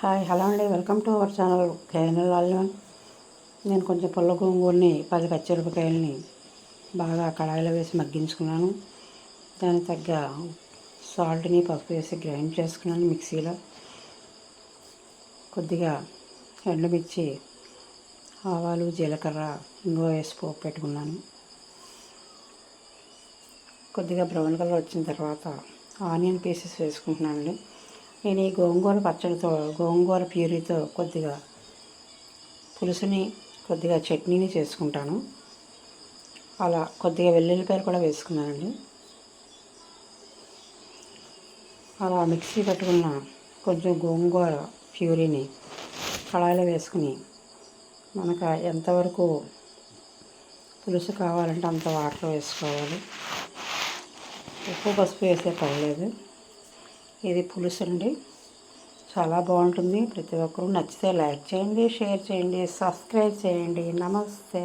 Hi hello అండి. Welcome to our channel KNL all one నేను కొంచెం పుల్ల గోంగూరని పది పచ్చిమిరపకాయలని బాగా కడాయిలో వేసి మగ్గించుకున్నాను. దానికి తగ్గ సాల్ట్ని పసుపు వేసి గ్రైండ్ చేసుకున్నాను మిక్సీలో. కొద్దిగా ఎండుమిర్చి ఆవాలు జీలకర్ర ఇంగువ వేసి పోపు పెట్టుకున్నాను. కొద్దిగా బ్రౌన్ కలర్ వచ్చిన తర్వాత ఆనియన్ పీసెస్ వేసుకుంటున్నానండి. నేను ఈ గోంగూర పచ్చడితో గోంగూర ప్యూరీతో కొద్దిగా పులుసుని కొద్దిగా చట్నీని చేసుకుంటాను. అలా కొద్దిగా వెల్లుల్లిపాయలు కూడా వేసుకున్నానండి. అలా మిక్సీ పెట్టుకున్న కొంచెం గోంగూర ప్యూరీని కళాయిలో వేసుకుని మనకు ఎంతవరకు పులుసు కావాలంటే అంత వాటర్ వేసుకోవాలి. ఉప్పు పసుపు వేసే పర్లేదు. ఇది పులుసు అండి. చాలా బాగుంటుంది. ప్రతి ఒక్కరూ నచ్చితే లైక్ చేయండి షేర్ చేయండి సబ్స్క్రైబ్ చేయండి. నమస్తే.